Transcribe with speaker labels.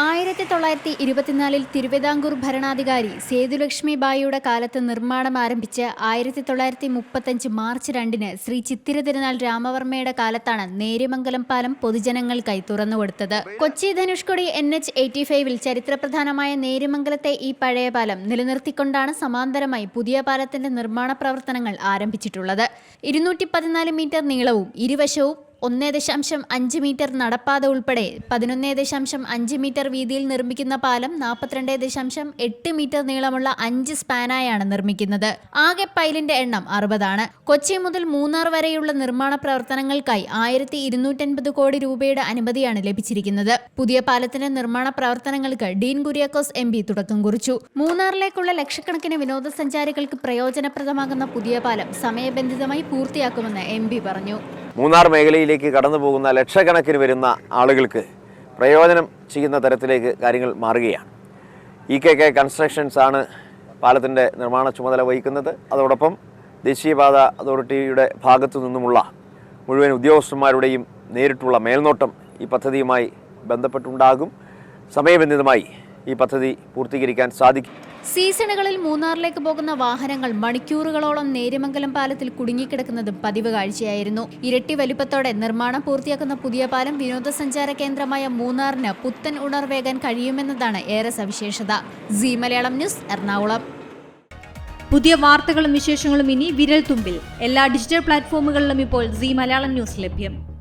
Speaker 1: ആയിരത്തി തൊള്ളായിരത്തി ഇരുപത്തിനാലിൽ തിരുവിതാംകൂർ ഭരണാധികാരി സേതുലക്ഷ്മി ബായിയുടെ കാലത്ത് നിർമ്മാണം ആരംഭിച്ച് ആയിരത്തി തൊള്ളായിരത്തി മുപ്പത്തഞ്ച് മാർച്ച് രണ്ടിന് ശ്രീ ചിത്തിര തിരുനാൾ രാമവർമ്മയുടെ കാലത്താണ് നേര്യമംഗലം പാലം പൊതുജനങ്ങൾക്കായി തുറന്നുകൊടുത്തത്. Kochi Dhanushkodi N H eighty ഫൈവിൽ ചരിത്രപ്രധാനമായ നേര്യമംഗലത്തെ ഈ പഴയ പാലം നിലനിർത്തിക്കൊണ്ടാണ് സമാന്തരമായി പുതിയ പാലത്തിന്റെ നിർമ്മാണ പ്രവർത്തനങ്ങൾ ആരംഭിച്ചിട്ടുള്ളത്. ഇരുന്നൂറ്റി മീറ്റർ നീളവും ഇരുവശവും ഒന്നേ ദശാംശം അഞ്ച് മീറ്റർ നടപ്പാത ഉൾപ്പെടെ പതിനൊന്നേ ദശാംശം അഞ്ച് മീറ്റർ വീതിയിൽ നിർമ്മിക്കുന്ന പാലം നാൽപ്പത്തിരണ്ട് ദശാംശം എട്ട് മീറ്റർ നീളമുള്ള അഞ്ച് സ്പാനായാണ് നിർമ്മിക്കുന്നത്. ആകെ പൈലിന്റെ എണ്ണം അറുപതാണ്. കൊച്ചി മുതൽ മൂന്നാർ വരെയുള്ള നിർമ്മാണ പ്രവർത്തനങ്ങൾക്കായി ആയിരത്തി ഇരുന്നൂറ്റൻപത് കോടി രൂപയുടെ അനുമതിയാണ് ലഭിച്ചിരിക്കുന്നത്. പുതിയ പാലത്തിന്റെ നിർമ്മാണ പ്രവർത്തനങ്ങൾക്ക് ഡീൻ കുര്യാക്കോസ് എം തുടക്കം കുറിച്ചു. മൂന്നാറിലേക്കുള്ള ലക്ഷക്കണക്കിന് വിനോദസഞ്ചാരികൾക്ക് പ്രയോജനപ്രദമാകുന്ന പുതിയ പാലം സമയബന്ധിതമായി പൂർത്തിയാക്കുമെന്ന് എം പറഞ്ഞു.
Speaker 2: മൂന്നാർ മേഖലയിലേക്ക് കടന്നു പോകുന്ന ലക്ഷക്കണക്കിന് വരുന്ന ആളുകൾക്ക് പ്രയോജനം ചെയ്യുന്ന തരത്തിലേക്ക് കാര്യങ്ങൾ മാറുകയാണ്. ഇ കെ കെ കൺസ്ട്രക്ഷൻസ് ആണ് പാലത്തിന്റെ നിർമ്മാണ ചുമതല വഹിക്കുന്നത്. അതോടൊപ്പം ദേശീയപാത അതോറിറ്റിയുടെ ഭാഗത്തു നിന്നുമുള്ള മുഴുവൻ ഉദ്യോഗസ്ഥന്മാരുടെയും നേരിട്ടുള്ള മേൽനോട്ടം ഈ പദ്ധതിയുമായി ബന്ധപ്പെട്ടുണ്ടാകും. സമയബന്ധിതമായി ഈ പദ്ധതി പൂർത്തീകരിക്കാൻ സാധിക്കും.
Speaker 1: സീസണുകളിൽ മൂന്നാറിലേക്ക് പോകുന്ന വാഹനങ്ങൾ മണിക്കൂറുകളോളം നേര്യമംഗലം പാലത്തിൽ കുടുങ്ങിക്കിടക്കുന്നതും പതിവ് കാഴ്ചയായിരുന്നു. ഇരട്ടി വലിപ്പത്തോടെ നിർമ്മാണം പൂർത്തിയാക്കുന്ന പുതിയ പാലം വിനോദസഞ്ചാര കേന്ദ്രമായ മൂന്നാറിന് പുത്തൻ ഉണർവേകാൻ കഴിയുമെന്നതാണ് ഏറെ സവിശേഷത. C Malayalam news Ernakulam.
Speaker 3: പുതിയ വാർത്തകളും വിശേഷങ്ങളും ഇനി വിരൽ തുമ്പിൽ എല്ലാ ഡിജിറ്റൽ പ്ലാറ്റ്ഫോമുകളിലും ഇപ്പോൾ സി മലയാളം ന്യൂസ് ലഭ്യം.